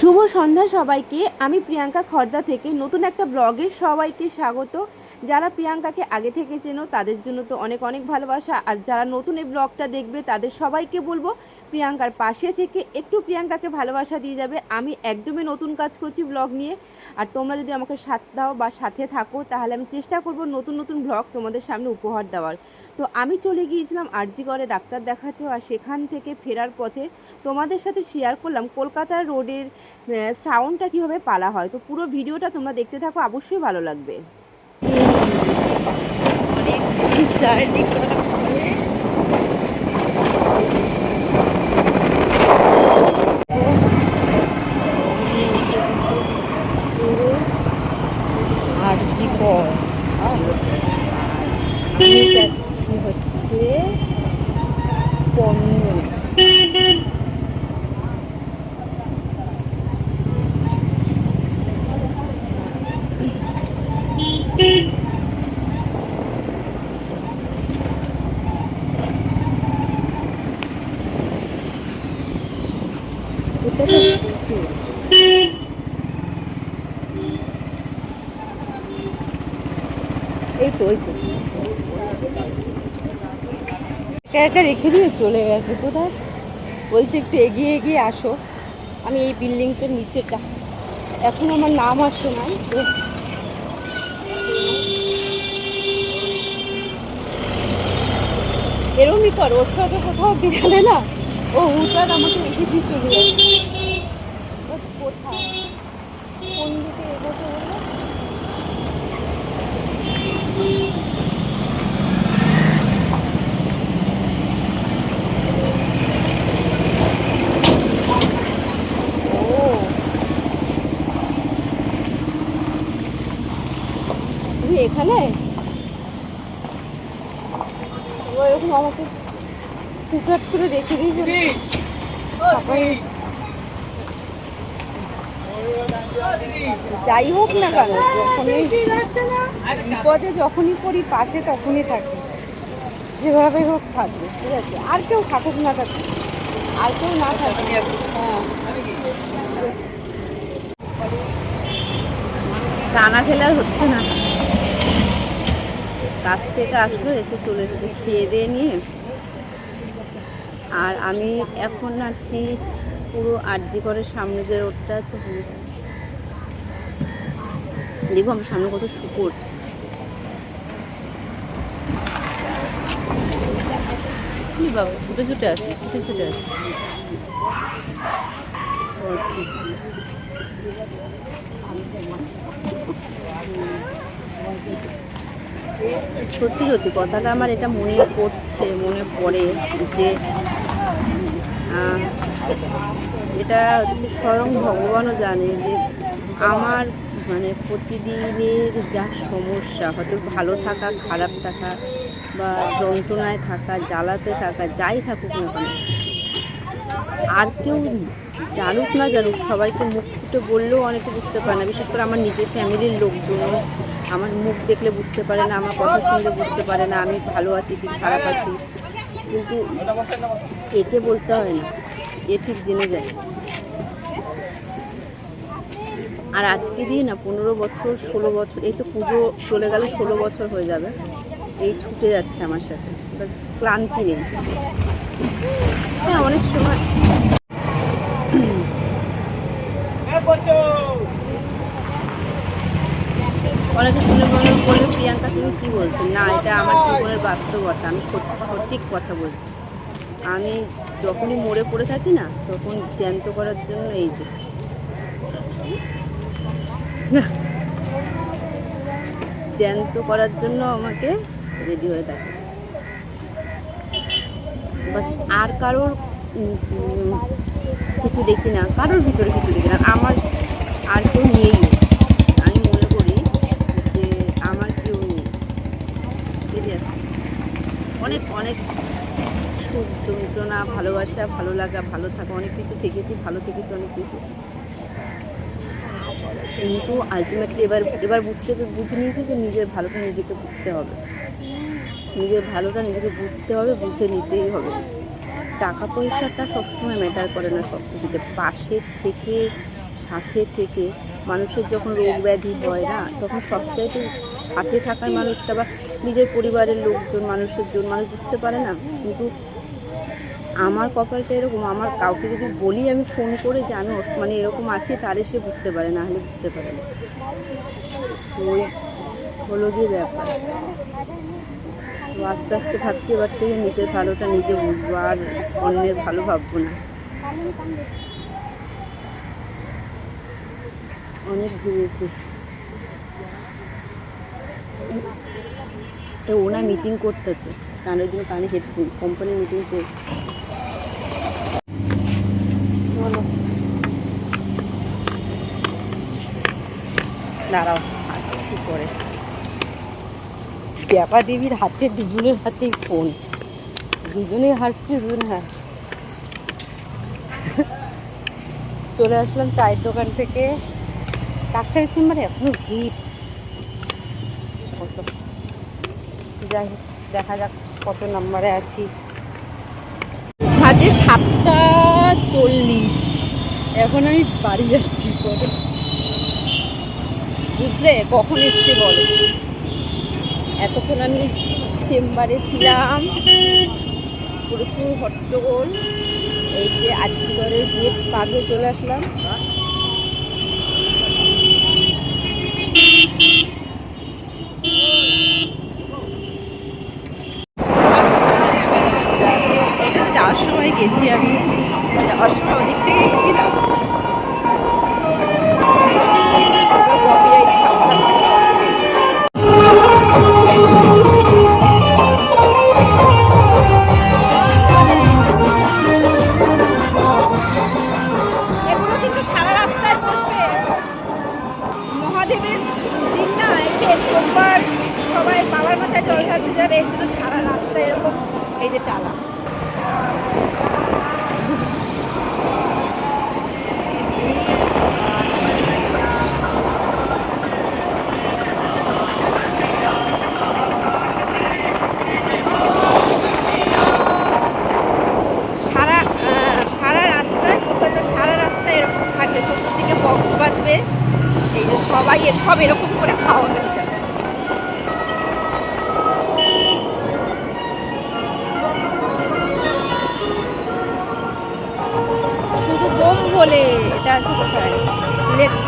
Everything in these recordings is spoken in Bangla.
শুভ সন্ধ্যা সবাইকে। আমি প্রিয়াঙ্কা খর্দা থেকে নতুন একটা ব্লগে সবাইকে স্বাগত। যারা প্রিয়াঙ্কাকে আগে থেকে চেনো, তাদের জন্য তো অনেক অনেক ভালোবাসা। আর যারা নতুন এই ব্লগটা দেখবে, তাদের সবাইকে বলব প্রিয়াঙ্কার পাশে থেকে একটু প্রিয়াঙ্কাকে ভালোবাসা দিয়ে যাবে। আমি একদমই নতুন কাজ করছি ব্লগ নিয়ে। আর তোমরা যদি আমাকে সাথ দাও বা সাথে থাকো, তাহলে আমি চেষ্টা করব নতুন নতুন ব্লগ তোমাদের সামনে উপহার দেওয়ার। তো আমি চলে গিয়েছিলাম আরজি করে ডাক্তার দেখাতে আর সেখান থেকে ফেরার পথে তোমাদের সাথে শেয়ার করলাম কলকাতার রোডের সাউন্ডটা কীভাবে পালা হয়। তো পুরো ভিডিওটা তোমরা দেখতে থাকো, অবশ্যই ভালো লাগবে। জার্নি করা পরে আরজি কর আমি যাচ্ছি হচ্ছে স্পন্দন এটা তো পুকুর। এই তো ওই তো একা একা রেখে দিয়ে চলে গেছে কোথায়? বলছে একটু এগিয়ে এগিয়ে আসো। আমি এই বিল্ডিংটার নিচেটা। এখন আমার নাম আসে না এরমই কর, ওর সাথে কোথাও বেরালে না, ও হুটার আমাকে রেখে দিয়ে চলে যাবে। কোথায়? কোন দিকে এখানে ও এরকম আমাকে হুটার করে রেখে চাপা যাই হোক না কেন যখনই বিপদে যখনই পড়ি পাশে তখনই থাকে। যেভাবে হোক থাকবে ঠিক আছে? আর কেউ থাকুক না থাকুক আর কেউ না থাকুক। হ্যাঁ। চানা খেলে হচ্ছে না। কাছ থেকে আসলো, এসে চলে এসেছে খেয়ে দিয়ে নিয়ে। আর আমি এখন আছি পুরো আরজি করের সামনে যে রোডটা আছে। দেখব আমার সামনে কত শুকুর। বাবা ছুটে ছুটে আছে ছুটে ছুটে আছে। সত্যি সত্যি, কথাটা আমার এটা মনে পড়ছে, মনে পড়ে যে এটা হচ্ছে স্বয়ং ভগবানও জানে যে আমার মানে প্রতিদিনের যা সমস্যা, হয়তো ভালো থাকা, খারাপ থাকা বা যন্ত্রণায় থাকা, জ্বালাতে থাকা, যাই থাকুক না কেন, আর কেউ জানুক না জানুক, সবাইকে মুখ ফুটে বললেও অনেকে বুঝতে পারে না, বিশেষ করে আমার নিজের ফ্যামিলির লোকজন আমার মুখ দেখলে বুঝতে পারে না, আমার কথা শুনলে বুঝতে পারে না, আমি ভালো আছি কি খারাপ আছি। কিন্তু একে বলতে হয় না, এ ঠিক জেনে যায়। আর আজকে দিয়ে না পনেরো বছর, ষোলো বছর, এই তো পুজো চলে গেলে ষোলো বছর হয়ে যাবে। এই ছুটে যাচ্ছে আমার সাথে বাস ক্লান্তি নেই। হ্যাঁ অনেক সময়। অনেকে শুনে মনে বলবে প্রিয়াঙ্কা, তুমি কী বলছো? না, এটা আমার জীবনের বাস্তবতা, আমি সঠিক কথা বলছি। আমি যখনই মরে পড়ে থাকি না, তখন জ্যান্ত করার জন্য এই যে। জ্যান্ত করার জন্য আমাকে রেডি হয়ে থাকে। বাস, আর কারোর কিছু দেখি না, কারোর ভিতরে কিছু দেখি না আমার আর কেউ নেই আমি মনে করি যে আমার কেউ নেই সিরিয়াস অনেক অনেক সুখ, যন্ত্রণা, ভালোবাসা, ভালো লাগা, ভালো থাকা, অনেক কিছু থেকেছি, ভালো থেকেছি, অনেক কিছু। কিন্তু আলটিমেটলি এবার এবার বুঝতে, বুঝে নিয়েছি যে নিজের ভালোটা নিজেকে বুঝতে হবে। নিজের ভালোটা নিজেকে বুঝতে হবে, বুঝে নিতেই হবে। টাকা পয়সাটা সবসময় ম্যাটার করে না সব কিছুতে পাশে থেকে, সাথে থেকে মানুষের যখন রোগ ব্যাধি হয় না, তখন সবচাইতে সাথে থাকার মানুষটা বা নিজের পরিবারের লোকজন, মানুষের জন, মানুষ বুঝতে পারে না। কিন্তু আমার কপালটা এরকম, আমার কাউকে যদি বলি, আমি ফোন করে যে আমি মানে এরকম আছি, তাহলে সে বুঝতে পারে না হলে বুঝতে পারে না। ওই হলো গিয়ে ব্যাপার। তো আস্তে আস্তে ভাবছি, এবার থেকে নিজের ভালোটা নিজে বুঝব, আর অন্যের ভালো ভাববো না। অনেক ঘুরেছি তো ওনা মিটিং করতেছে। কানের জন্য কানে হেডফোন কোম্পানি মিটিং করছে দাঁড়াও ব্যাপা দেবীর হাতে, দুজনের হাতেই ফোন দুজনে হাত চলে আসলাম চায়ের দোকান থেকে। ডাক্তারের চেম্বারে এখনও ভিড়। কত যাই দেখা যাক কত নম্বরে আছি। বাজে সাতটা চল্লিশ। এখন আমি বাড়ি যাচ্ছি পরে। বুঝলে? কখন এসছে বলো? এতক্ষণ আমি চেম্বারে ছিলাম। প্রচুর হট্টগোল। এই যে আজকের গিয়ে পাগে চলে আসলাম। মাথায় যাবে এর সারা রাস্তায় এরকম এই যে টালা। বক্স বাজবে। এই যে সবাই সব এরকম করে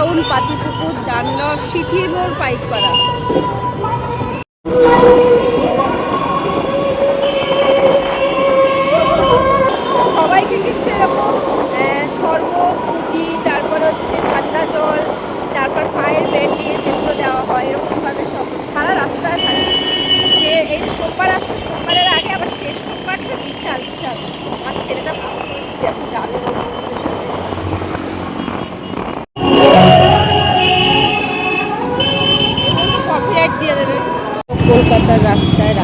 টাউন পাতিপুকুর ডানলপ সিথির মোড় পাইকপাড়া। সবাইকে কিন্তু এরকম আহ, শরবত ফুটি তারপর হচ্ছে ঠান্ডা জল তারপর পায়ের ব্যাগ দিয়ে যেগুলো দেওয়া হয় এরকমভাবে সব সারা রাস্তায় থাকে সে এই যে সোমবার আসছে সোমবারের আগে আবার শেষ সোমবারটা বিশাল বিশাল আমার ছেলেটা ভালো করে দিচ্ছে এখন যাবে ওর বন্ধুদের সাথে কপিরাইট দিয়ে দেবে কলকাতার রাস্তায়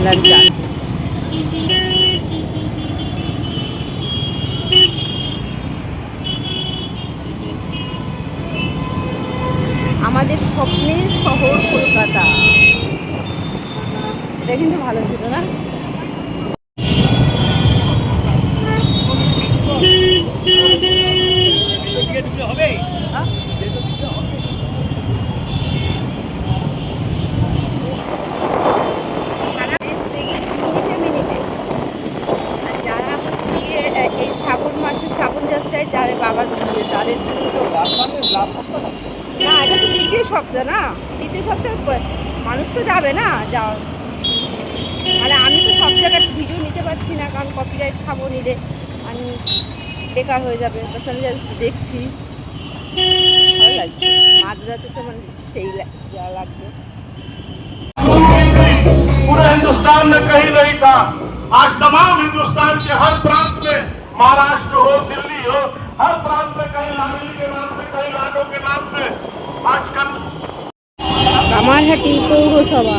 রাত্রিবেলার যান আমাদের স্বপ্নের শহর কলকাতা। এটা কিন্তু ভালো ছিল না সারা দেশ থেকে মিনিটে মিনিটে আর যারা হচ্ছে গিয়ে, আহ, এই শ্রাবণ মাসে শ্রাবণ যাত্রায় যারা বাবার মন্দিরে তাদের জন্য তো না এটা তো দ্বিতীয় সপ্তাহ না দ্বিতীয় সপ্তাহ পর- মানুষ তো যাবে না যাও মানে আমি তো সব জায়গায় ভিডিও নিতে পারছি না কারণ কপিরাইট খাবো নিলে আমি বেকার হয়ে যাবে বাস আমি just দেখছি ভালো লাগছে মাঝরাতে তো মানে সেই লা- যা লাগবে पूरे हिंदुस्तान में कहीं नहीं था आज तमाम हिंदुस्तान के हर प्रांत में महाराष्ट्र हो दिल्ली हो हर प्रांत में कहीं लाडली के नाम से कहीं लाडो के नाम से आजकल কামারহাটি পৌরসভা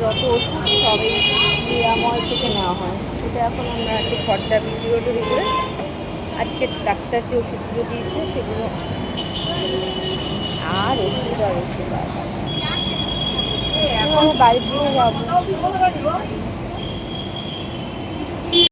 যত ওষুধ সবই নিরাময় থেকে নেওয়া হয়। সেটা এখন আমরা আছি খরচা ভিডিও উপরে আজকে ডাক্তার যে ওষুধগুলো দিয়েছে সেগুলো আর ওষুধ আর ওষুধ বাড়ির দিকে যাব।